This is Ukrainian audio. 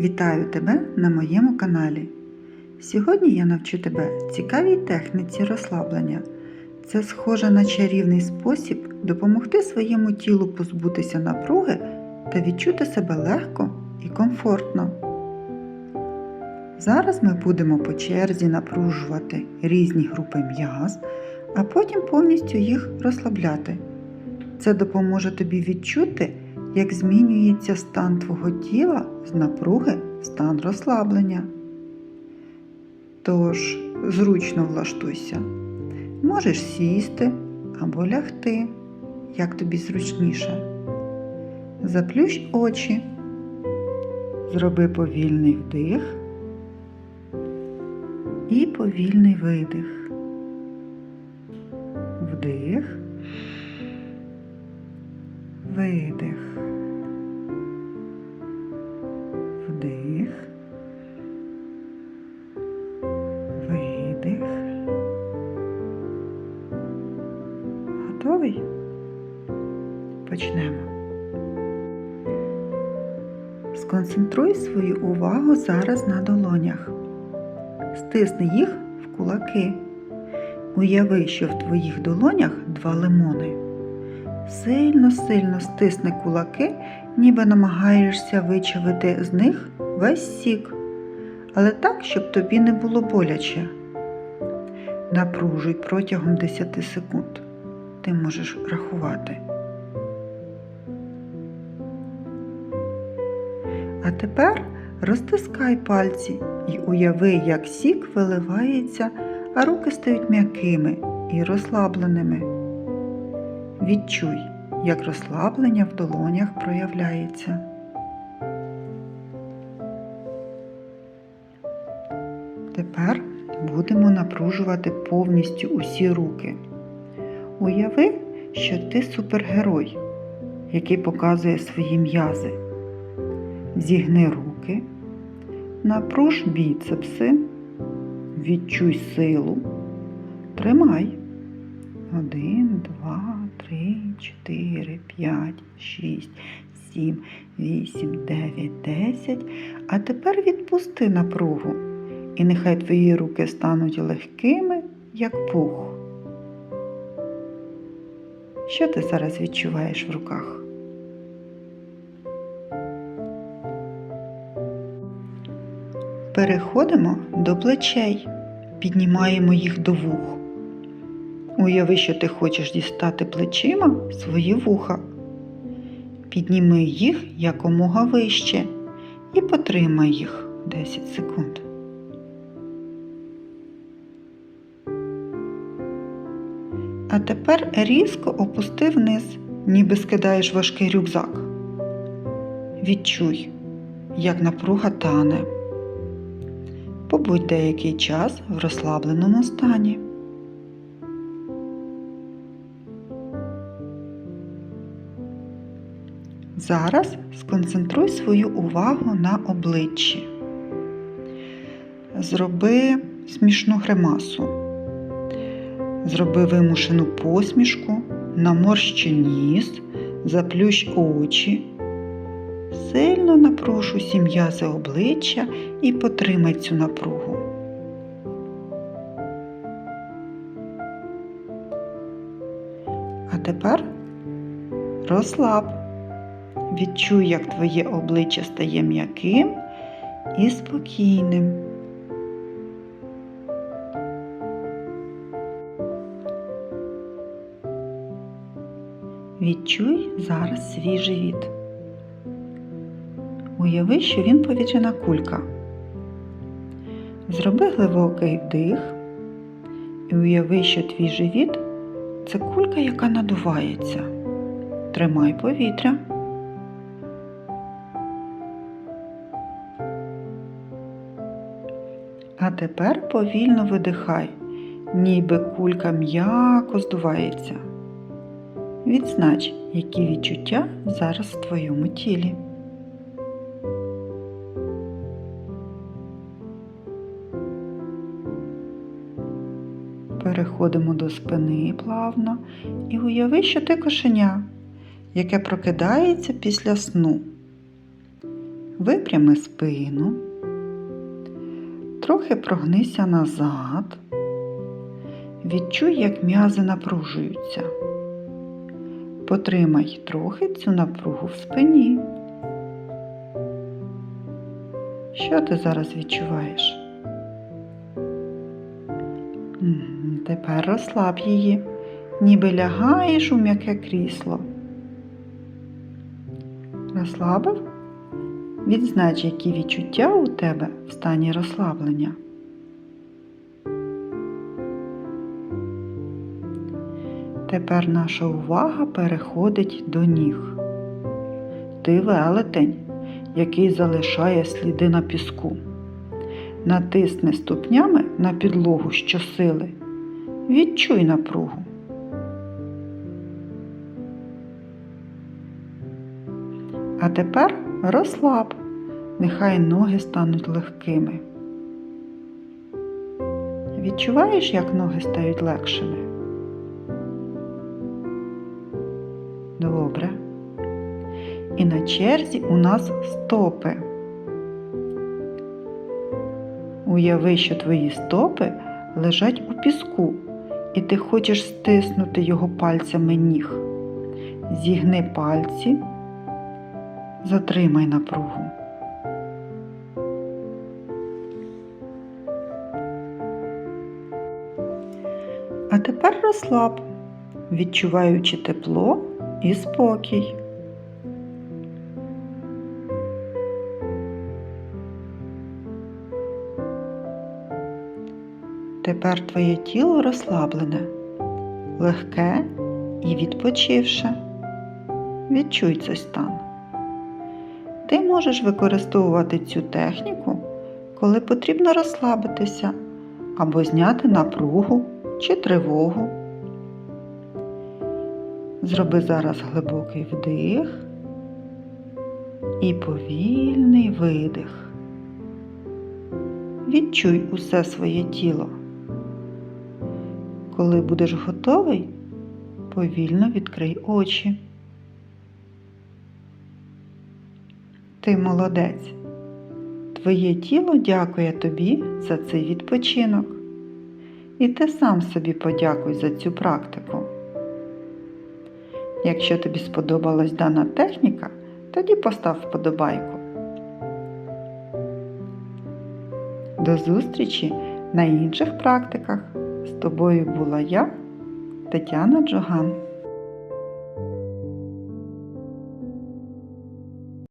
Вітаю тебе на моєму каналі. Сьогодні я навчу тебе цікавій техніці розслаблення. Це схоже на чарівний спосіб допомогти своєму тілу позбутися напруги та відчути себе легко і комфортно. Зараз ми будемо по черзі напружувати різні групи м'яз, а потім повністю їх розслабляти. Це допоможе тобі відчути, як змінюється стан твого тіла з напруги в стан розслаблення. Тож, зручно влаштуйся. Можеш сісти або лягти, як тобі зручніше. Заплющ очі, зроби повільний вдих і повільний видих. Вдих, видих. Сконцентруй свою увагу зараз на долонях. Стисни їх в кулаки. Уяви, що в твоїх долонях два лимони. Сильно-сильно стисни кулаки, ніби намагаєшся вичавити з них весь сік, але так, щоб тобі не було боляче. Напружуй протягом 10 секунд. Ти можеш рахувати. А тепер розтискай пальці і уяви, як сік виливається, а руки стають м'якими і розслабленими. Відчуй, як розслаблення в долонях проявляється. Тепер будемо напружувати повністю усі руки. Уяви, що ти супергерой, який показує свої м'язи. Зігни руки, напруж біцепси, відчуй силу, тримай. Один, два, три, чотири, п'ять, шість, сім, вісім, дев'ять, десять. А тепер відпусти напругу, і нехай твої руки стануть легкими, як пух. Що ти зараз відчуваєш в руках? Переходимо до плечей, піднімаємо їх до вух. Уяви, що ти хочеш дістати плечима свої вуха. Підніми їх якомога вище і потримай їх 10 секунд. А тепер різко опусти вниз, ніби скидаєш важкий рюкзак. Відчуй, як напруга тане. Побудь деякий час в розслабленому стані. Зараз сконцентруй свою увагу на обличчі. Зроби смішну гримасу. Зроби вимушену посмішку, наморщи ніс, заплющ очі. Сильно напруж усі м'язи обличчя і потримай цю напругу. А тепер розслаб. Відчуй, як твоє обличчя стає м'яким і спокійним. Відчуй зараз свій живіт. Уяви, що він повітряна кулька. Зроби глибокий вдих і уяви, що твій живіт це кулька, яка надувається. Тримай повітря. А тепер повільно видихай, ніби кулька м'яко здувається. Відзнач, які відчуття зараз в твоєму тілі. Переходимо до спини плавно і уяви, що ти кошеня, яке прокидається після сну. Випрями спину, трохи прогнися назад. Відчуй, як м'язи напружуються. Потримай трохи цю напругу в спині. Що ти зараз відчуваєш? Тепер розслаб її, ніби лягаєш у м'яке крісло. Розслабив? Відзнач, які відчуття у тебе в стані розслаблення. Тепер наша увага переходить до ніг. Ти велетень, який залишає сліди на піску. Натисни ступнями на підлогу щосили. Відчуй напругу. А тепер розслаб, нехай ноги стануть легкими. Відчуваєш, як ноги стають легшими? Добре. І на черзі у нас стопи. Уяви, що твої стопи лежать у піску, і ти хочеш стиснути його пальцями ніг. Зігни пальці, затримай напругу. А тепер розслаб, відчуваючи тепло і спокій. Тепер твоє тіло розслаблене, легке і відпочивше. Відчуй цей стан. Ти можеш використовувати цю техніку, коли потрібно розслабитися або зняти напругу чи тривогу. Зроби зараз глибокий вдих і повільний видих. Відчуй усе своє тіло. Коли будеш готовий, повільно відкрий очі. Ти молодець. Твоє тіло дякує тобі за цей відпочинок. І ти сам собі подякуй за цю практику. Якщо тобі сподобалась дана техніка, тоді постав вподобайку. До зустрічі на інших практиках. З тобою була я, Тетяна Джоган.